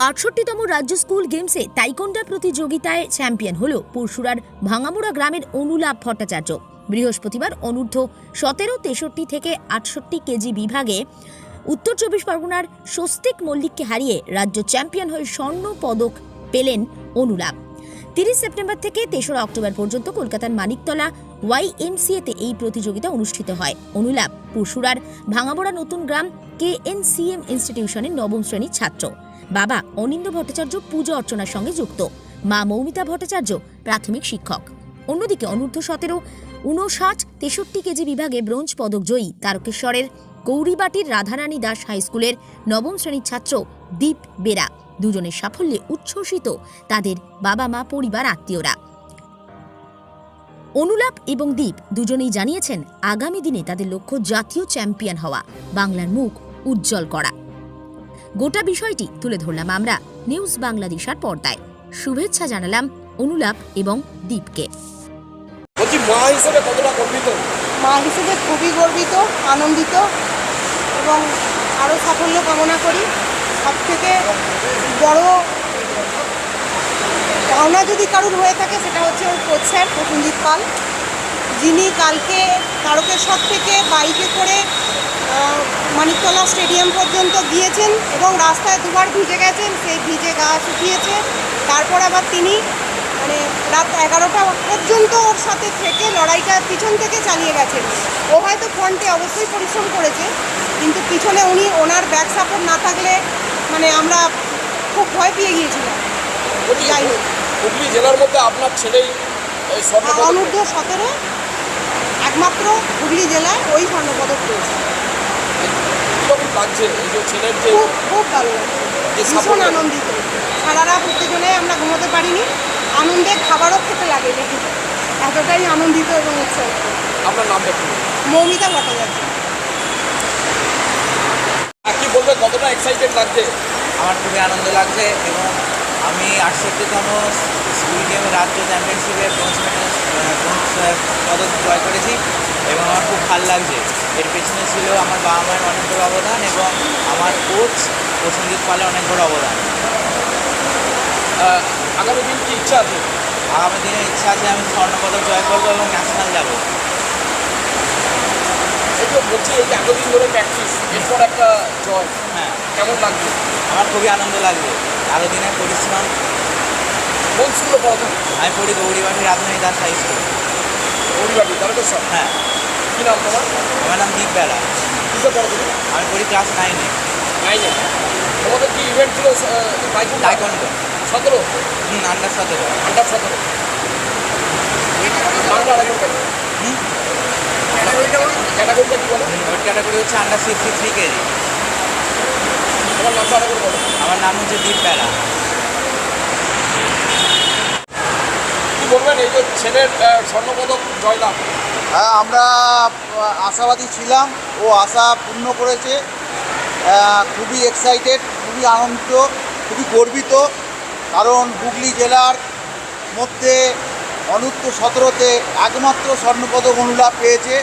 আটষট্টিতম রাজ্য স্কুল গেমসে তাইকোন্ডা প্রতিযোগিতায় চ্যাম্পিয়ন হল পরশুরার ভাঙামুড়া গ্রামের অনুলাভ ভট্টাচার্য। বৃহস্পতিবার অনূর্ধ্ব সতেরো তেষট্টি থেকে আটষট্টি কেজি বিভাগে উত্তর চব্বিশ পরগনার স্বস্তিক মল্লিককে হারিয়ে রাজ্য চ্যাম্পিয়ন হয়ে স্বর্ণ পদক পেলেন অনুলাভ তিরিশ সেপ্টেম্বর থেকে তেসরা অক্টোবর পর্যন্ত কলকাতার মানিকতলা ওয়াইএমসিএতে এই প্রতিযোগিতা অনুষ্ঠিত হয়। অনুলাভ পরশুরার ভাঙামোড়া নতুন গ্রাম কে এন ইনস্টিটিউশনের নবম শ্রেণির ছাত্র। বাবা অনিন্দ ভট্টাচার্য পুজো অর্চনার সঙ্গে যুক্ত। মা মৌমিতা ভট্টাচার্য প্রাথমিক শিক্ষক। অন্যদিকে অনূর্ধ্ব সতেরো, উনষাট, তেষট্টি কেজি বিভাগে ব্রোঞ্জ পদক জয়ী তারকেশ্বরের গৌরীবাটির রাধারানী দাস হাই স্কুলের নবম শ্রেণির ছাত্র দীপ বেরা। দুজনের সাফল্যে উচ্ছ্বসিত তাদের বাবা মা পরিবার আত্মীয়রা। অনুলাপ এবং দীপ দুজনেই জানিয়েছেন আগামী দিনে তাদের লক্ষ্য জাতীয় চ্যাম্পিয়ন হওয়া বাংলার মুখ উজ্জ্বল করা। গোটা বিষয়টি তুলে ধরলাম আমরা নিউজ বাংলাদেশার পর্দায়। শুভেচ্ছা জানালাম অনুলাপ এবং দীপকে। বলছি মা হিসেবে কতটা গর্বিত? মা হিসেবে খুবই গর্বিত আনন্দিত এবং আরও সাফল্য কামনা করি। সব থেকে বড় পাওনা যদি কারুর হয়ে থাকে, সেটা হচ্ছে ওর কোচ স্যার প্রসেনজিৎ পাল। যিনি কালকে তারকেশ্বর থেকে বাইকে করে মানিকতলা স্টেডিয়াম পর্যন্ত গিয়েছেন এবং রাস্তায় দুবার ভিজে গেছেন, সেই ভিজে গা শুকিয়েছে। তারপর আবার তিনি মানে রাত এগারোটা পর্যন্ত ওর সাথে থেকে লড়াইটা পিছন থেকে চালিয়ে গেছেন। ও হয়তো ফ্রন্টে অবশ্যই পরিশ্রম করেছে, কিন্তু পিছনে উনি ওনার ব্যাক সাপোর্ট না থাকলে মানে আমরা খুব ভয় পেয়ে গিয়েছিলাম। বলছি যাই হোক। হুগলি জেলার মধ্যে আপনার ছেলেই অনূর্ধ্ব সতেরো একমাত্র হুগলি জেলায় ওই স্বর্ণপদক পেয়েছে। খুব খুব ভালো লাগছে। ভীষণ। আনন্দিত। আমরা ঘুমোতে পারিনি। আনন্দে খাবারও খেতে এতটাই আনন্দিত এবং উৎসব আপনার নাম দেখুন মৌমিতা ভট্টাচার্য আর কি বলবেন কতটা এক্সাইটেড লাগছে। আমার খুবই আনন্দ লাগছে এবং আমি আটষট্টিতম স্কুল গেম রাজ্য চ্যাম্পিয়নশিপে ব্রোঞ্জ মেডেল পদক জয় করেছি এবং আমার খুব ভালো লাগছে। এর পেছনে ছিল আমার বাবা মায়ের অনেক বড় অবদান এবং আমার কোচ প্রসেনজিৎ পালের অনেক বড় অবদান। আগামী দিন কি ইচ্ছা আছে? আগামী দিনে ইচ্ছা আছে আমি স্বর্ণপদক জয় করব এবং ন্যাশনাল যাব। বলছি এই এতদিন ধরে প্র্যাকটিস এরপর একটা জয় হ্যাঁ। কেমন লাগছে? আমার খুবই আনন্দ লাগছে আরও দিনের পরিশ্রম। কোন স্কুলে পড়াতেন আমি পড়ি গৌরীবাটি রাজধানী দাস হাই স্কুল পরিবারটি তারকেশ্বর? হ্যাঁ। কী নাম তোমার? আমার নাম দীপ বেলা। কিসে পড়াতেন আমি পড়ি ক্লাস নাইনে নাইনে তোমাদের কি ইভেন্ট ছিল টাইকন্ডো সতেরো? হুম আন্ডার সতেরো। আন্ডার সতেরো। বলো হুম ক্যাটাগরিটা কি বলো ওয়েট ক্যাটাগরি হচ্ছে আন্ডার সিক্সটি থ্রি কেজি। আমার নাম হচ্ছে দীপ বেলা। কি বলবেন এই যে ছেলের স্বর্ণপদক জয়লাভ? হ্যাঁ আমরা আশাবাদী ছিলাম। ও আশা পূর্ণ করেছে। খুবই এক্সাইটেড খুবই আনন্দিত খুবই গর্বিত। কারণ হুগলি জেলার মধ্যে অনূর্ধ্ব সতেরোতে একমাত্র স্বর্ণপদক অনুলাভ পেয়েছে।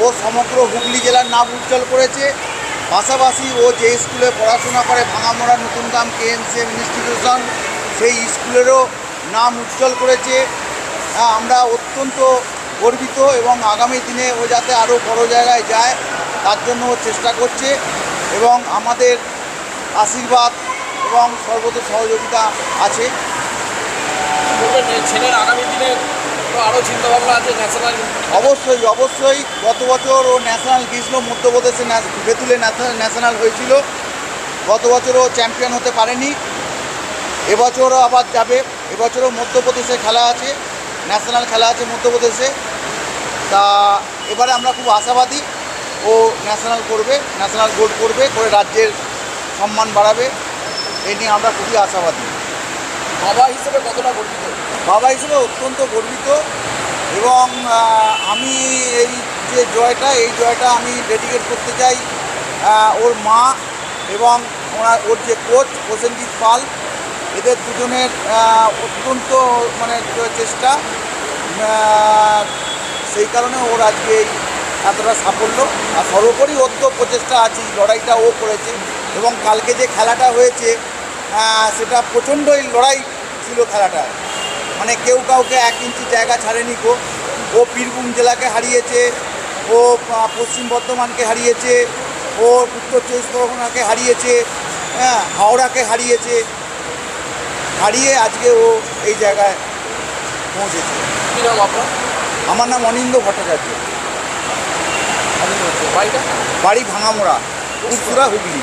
ও সমগ্র হুগলি জেলার নাম উজ্জ্বল করেছে। পাশাপাশি ও যে স্কুলে পড়াশোনা করে ভাঙামোড়া নতুন গ্রাম কেএনসিএম ইনস্টিটিউশন সেই স্কুলেরও নাম উজ্জ্বল করেছে। হ্যাঁ, আমরা অত্যন্ত গর্বিত এবং আগামী দিনে ও যাতে আরও বড় জায়গায় যায় তার জন্য ও চেষ্টা করছে এবং আমাদের আশীর্বাদ এবং সর্বত সহযোগিতা আছে। ছেলের আগামী দিনে আরও চিন্তাভাবনা আছে ন্যাশনাল অবশ্যই অবশ্যই। গত বছর ও ন্যাশনাল গিয়েছিল মধ্যপ্রদেশে বেতুলে ন্যাশনাল হয়েছিল। গত বছর ও চ্যাম্পিয়ন হতে পারেনি। এবছরও আবার যাবে। এবছরও মধ্যপ্রদেশে খেলা আছে। ন্যাশনাল খেলা আছে মধ্যপ্রদেশে তা এবারে আমরা খুব আশাবাদী। ও ন্যাশনাল করবে ন্যাশনাল গোল্ড করবে, করে রাজ্যের সম্মান বাড়াবে। এই নিয়ে আমরা খুবই আশাবাদী। বাবা হিসেবে কতটা গর্বিত? বাবা হিসেবে অত্যন্ত গর্বিত এবং আমি এই যে জয়টা, এই জয়টা আমি ডেডিকেট করতে চাই ওর মা এবং ওনার, ওর যে কোচ প্রসেনজিৎ পাল, এদের দুজনের অত্যন্ত মানে চেষ্টা সেই কারণে ওর আজকে এই এতটা সাফল্য। আর সর্বোপরি ওর তো প্রচেষ্টা আছে লড়াইটা ও করেছে এবং কালকে যে খেলাটা হয়েছে সেটা প্রচণ্ডই লড়াই ছিল খেলাটা। মানে কেউ কাউকে এক ইঞ্চি জায়গা ছাড়েনি কো ও বীরভূম জেলাকে হারিয়েছে ও পশ্চিম বর্ধমানকে হারিয়েছে ও উত্তর চব্বিশ পরগনাকে হারিয়েছে হ্যাঁ হাওড়াকে হারিয়েছে। হারিয়ে আজকে ও এই জায়গায় পৌঁছেছে। আমার নাম অনিন্দ ভট্টাচার্য। বাড়িটা? বাড়ি ভাঙামোড়া উত্তরা হুগলি।